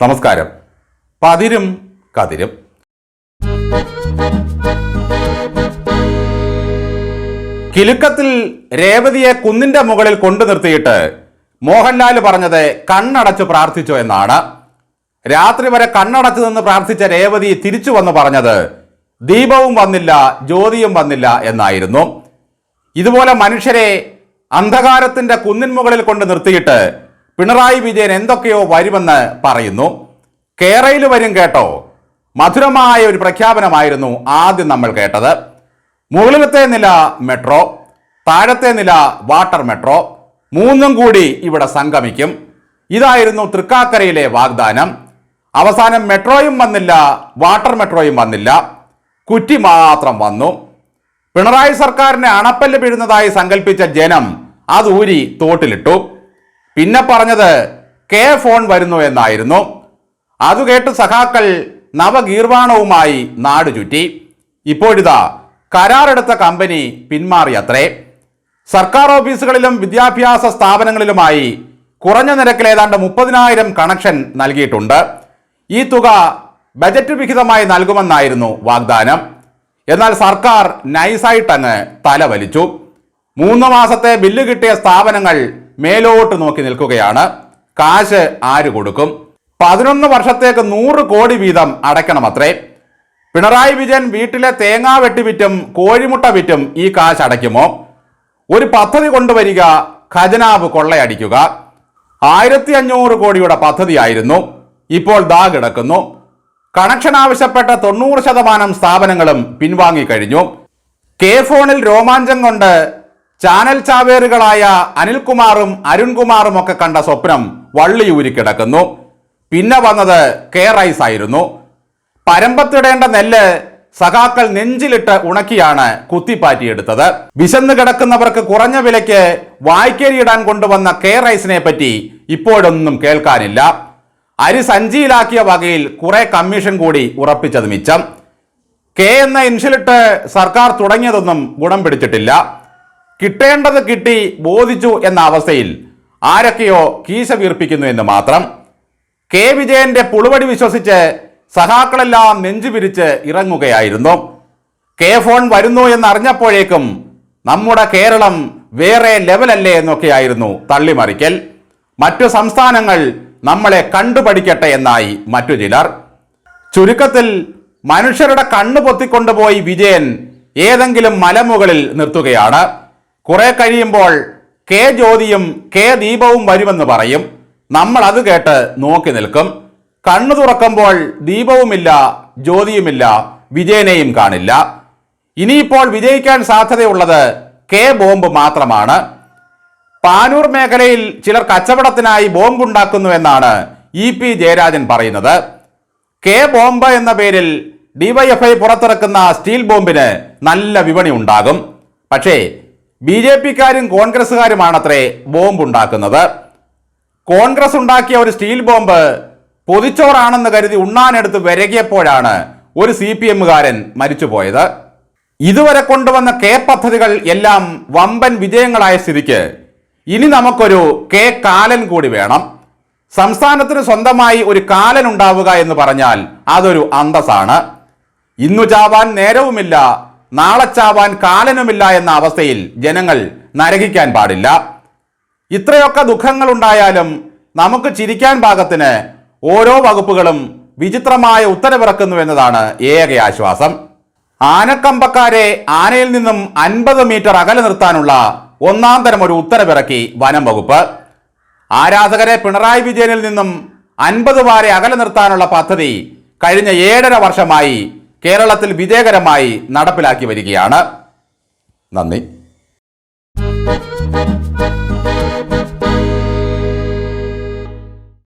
നമസ്കാരം. പതിരും കതിരും. കിലുക്കത്തിൽ രേവതിയെ കുന്നിന്റെ മുകളിൽ കൊണ്ടു നിർത്തിയിട്ട് മോഹൻലാൽ പറഞ്ഞത് കണ്ണടച്ചു പ്രാർത്ഥിച്ചു എന്നാണ്. രാത്രി വരെ കണ്ണടച്ചു നിന്ന് പ്രാർത്ഥിച്ച രേവതി തിരിച്ചു വന്ന് പറഞ്ഞത് ദീപവും വന്നില്ല ജ്യോതിയും വന്നില്ല എന്നായിരുന്നു. ഇതുപോലെ മനുഷ്യരെ അന്ധകാരത്തിന്റെ കുന്നിൻ മുകളിൽ കൊണ്ട് നിർത്തിയിട്ട് പിണറായി വിജയൻ എന്തൊക്കെയോ വരുമെന്ന് പറയുന്നു. കേരയിൽ വരും കേട്ടോ. മധുരമായ ഒരു പ്രഖ്യാപനമായിരുന്നു ആദ്യം നമ്മൾ കേട്ടത്. മുകളിലത്തെ നില മെട്രോ താഴത്തെ നില വാട്ടർ മെട്രോ മൂന്നും കൂടി ഇവിടെ സംഗമിക്കും. ഇതായിരുന്നു തൃക്കാക്കരയിലെ വാഗ്ദാനം. അവസാനം മെട്രോയും വന്നില്ല വാട്ടർ മെട്രോയും വന്നില്ല. കുറ്റി മാത്രം വന്നു. പിണറായി സർക്കാരിനെ അണപ്പല്ല് വീഴുന്നതായി സങ്കല്പിച്ച ജനം അത് ഊരി തോട്ടിലിട്ടു. പിന്നെ പറഞ്ഞത് കെ ഫോൺ വരുന്നു എന്നായിരുന്നു. അതു കേട്ട് സഖാക്കൾ നവഗീർവാണവുമായി നാട് ചുറ്റി. ഇപ്പോഴിതാ കരാറെടുത്ത കമ്പനി പിന്മാറി അത്രേ സർക്കാർ ഓഫീസുകളിലും വിദ്യാഭ്യാസ സ്ഥാപനങ്ങളിലുമായി കുറഞ്ഞ നിരക്കിൽ ഏതാണ്ട് മുപ്പതിനായിരം കണക്ഷൻ നൽകിയിട്ടുണ്ട്. ഈ തുക ബജറ്റ് വിഹിതമായി നൽകുമെന്നായിരുന്നു വാഗ്ദാനം. എന്നാൽ സർക്കാർ നൈസായിട്ടങ്ങ് തലവലിച്ചു. മൂന്ന് മാസത്തെ ബില്ല് കിട്ടിയ സ്ഥാപനങ്ങൾ മേലോട്ട് നോക്കി നിൽക്കുകയാണ്. കാശ് ആര് കൊടുക്കും? പതിനൊന്ന് വർഷത്തേക്ക് നൂറ് കോടി വീതം അടയ്ക്കണമത്രേ. പിണറായി വിജയൻ വീട്ടിലെ തേങ്ങ വെട്ടിവിറ്റും കോഴിമുട്ട വിറ്റും ഈ കാശ് അടയ്ക്കുമോ? ഒരു പദ്ധതി കൊണ്ടുവരിക ഖജനാവ് കൊള്ളയടിക്കുക. ആയിരത്തി അഞ്ഞൂറ് കോടിയുടെ പദ്ധതിയായിരുന്നു. ഇപ്പോൾ ദാ കിടക്കുന്നു. കണക്ഷൻ ആവശ്യപ്പെട്ട തൊണ്ണൂറ് ശതമാനം സ്ഥാപനങ്ങളും പിൻവാങ്ങിക്കഴിഞ്ഞു കെ ഫോണിൽ രോമാഞ്ചം കൊണ്ട് ചാനൽ ചാവേറുകളായ അനിൽകുമാറും അരുൺകുമാറും ഒക്കെ കണ്ട സ്വപ്നം വള്ളിയൂരി കിടക്കുന്നു. പിന്നെ വന്നത് കെ റൈസ് ആയിരുന്നു. പരമ്പത്തിടേണ്ട നെല്ല് സഖാക്കൾ നെഞ്ചിലിട്ട് ഉണക്കിയാണ് കുത്തിപ്പാറ്റിയെടുത്തത്. വിശന്ന് കിടക്കുന്നവർക്ക് കുറഞ്ഞ വിലയ്ക്ക് വായ്ക്കരിയിടാൻ കൊണ്ടുവന്ന കെ റൈസിനെ പറ്റി ഇപ്പോഴൊന്നും കേൾക്കാനില്ല. അരി സഞ്ചിയിലാക്കിയ വകയിൽ കുറെ കമ്മീഷൻ കൂടി ഉറപ്പിച്ചത് മിച്ചം. കെ എന്ന ഇൻഷിലിട്ട് സർക്കാർ തുടങ്ങിയതൊന്നും ഗുണം പിടിച്ചിട്ടില്ല. കിട്ടേണ്ടത് കിട്ടി ബോധിച്ചു എന്ന അവസ്ഥയിൽ ആരൊക്കെയോ കീശ വീർപ്പിക്കുന്നു എന്ന് മാത്രം കെ വിജയന്റെ പുളുവടി വിശ്വസിച്ച് സഹാക്കളെല്ലാം നെഞ്ചു പിരിച്ച് ഇറങ്ങുകയായിരുന്നു. കെ ഫോൺ വരുന്നു എന്നറിഞ്ഞപ്പോഴേക്കും നമ്മുടെ കേരളം വേറെ ലെവലല്ലേ എന്നൊക്കെയായിരുന്നു തള്ളിമറിക്കൽ. മറ്റു സംസ്ഥാനങ്ങൾ നമ്മളെ കണ്ടുപഠിക്കട്ടെ എന്നായി മറ്റു ചിലർ. ചുരുക്കത്തിൽ മനുഷ്യരുടെ കണ്ണു പൊത്തിക്കൊണ്ടുപോയി വിജയൻ ഏതെങ്കിലും മലമുകളിൽ നിർത്തുകയാണ്. കുറെ കഴിയുമ്പോൾ കെ ജ്യോതിയും കെ ദീപവും വരുമെന്ന് പറയും. നമ്മൾ അത് കേട്ട് നോക്കി നിൽക്കും. കണ്ണു തുറക്കുമ്പോൾ ദീപവുമില്ല ജ്യോതിയുമില്ല വിജയനെയും കാണില്ല. ഇനിയിപ്പോൾ വിജയിക്കാൻ സാധ്യതയുള്ളത് കെ ബോംബ് മാത്രമാണ്. പാനൂർ മേഖലയിൽ ചിലർ കച്ചവടത്തിനായി ബോംബുണ്ടാക്കുന്നു എന്നാണ് ഇ പി ജയരാജൻ പറയുന്നത്. കെ ബോംബ് എന്ന പേരിൽ ഡിവൈഎഫ്ഐ പുറത്തിറക്കുന്ന സ്റ്റീൽ ബോംബിന് നല്ല വിപണി ഉണ്ടാകും. പക്ഷേ ബി ജെ പിക്കാരും കോൺഗ്രസ്സുകാരുമാണത്രേ ബോംബ് ഉണ്ടാക്കുന്നത് കോൺഗ്രസ് ഉണ്ടാക്കിയ ഒരു സ്റ്റീൽ ബോംബ് പൊതിച്ചോറാണെന്ന് കരുതി ഉണ്ണാനെടുത്ത് വിരകിയപ്പോഴാണ് ഒരു സി പി എമ്മുകാരൻ മരിച്ചുപോയത്. ഇതുവരെ കൊണ്ടുവന്ന കെ പദ്ധതികൾ എല്ലാം വമ്പൻ വിജയങ്ങളായ സ്ഥിതിക്ക് ഇനി നമുക്കൊരു കെ കാലൻ കൂടി വേണം. സംസ്ഥാനത്തിന് സ്വന്തമായി ഒരു കാലൻ ഉണ്ടാവുക എന്ന് പറഞ്ഞാൽ അതൊരു അന്തസ്സാണ്. ഇന്നു ചാവാൻ നേരവുമില്ല. നാളെ ചാവാൻ കാലനുമില്ല എന്ന അവസ്ഥയിൽ ജനങ്ങൾ നരകിക്കാൻ പാടില്ല. ഇത്രയൊക്കെ ദുഃഖങ്ങൾ ഉണ്ടായാലും നമുക്ക് ചിരിക്കാൻ പാകത്തിന് ഓരോ വകുപ്പുകളും വിചിത്രമായ ഉത്തരവിറക്കുന്നു എന്നതാണ് ഏക ആശ്വാസം. ആനക്കമ്പക്കാരെ ആനയിൽ നിന്നും അൻപത് മീറ്റർ അകലെ നിർത്താനുള്ള ഒന്നാം തരം ഒരു ഉത്തരവിറക്കി വനം വകുപ്പ്. ആരാധകരെ പിണറായി വിജയനിൽ നിന്നും അൻപത് വാരെ അകലെ നിർത്താനുള്ള പദ്ധതി കഴിഞ്ഞ ഏഴര വർഷമായി കേരളത്തിൽ വിജയകരമായി നടപ്പിലാക്കി വരികയാണ്. നന്ദി.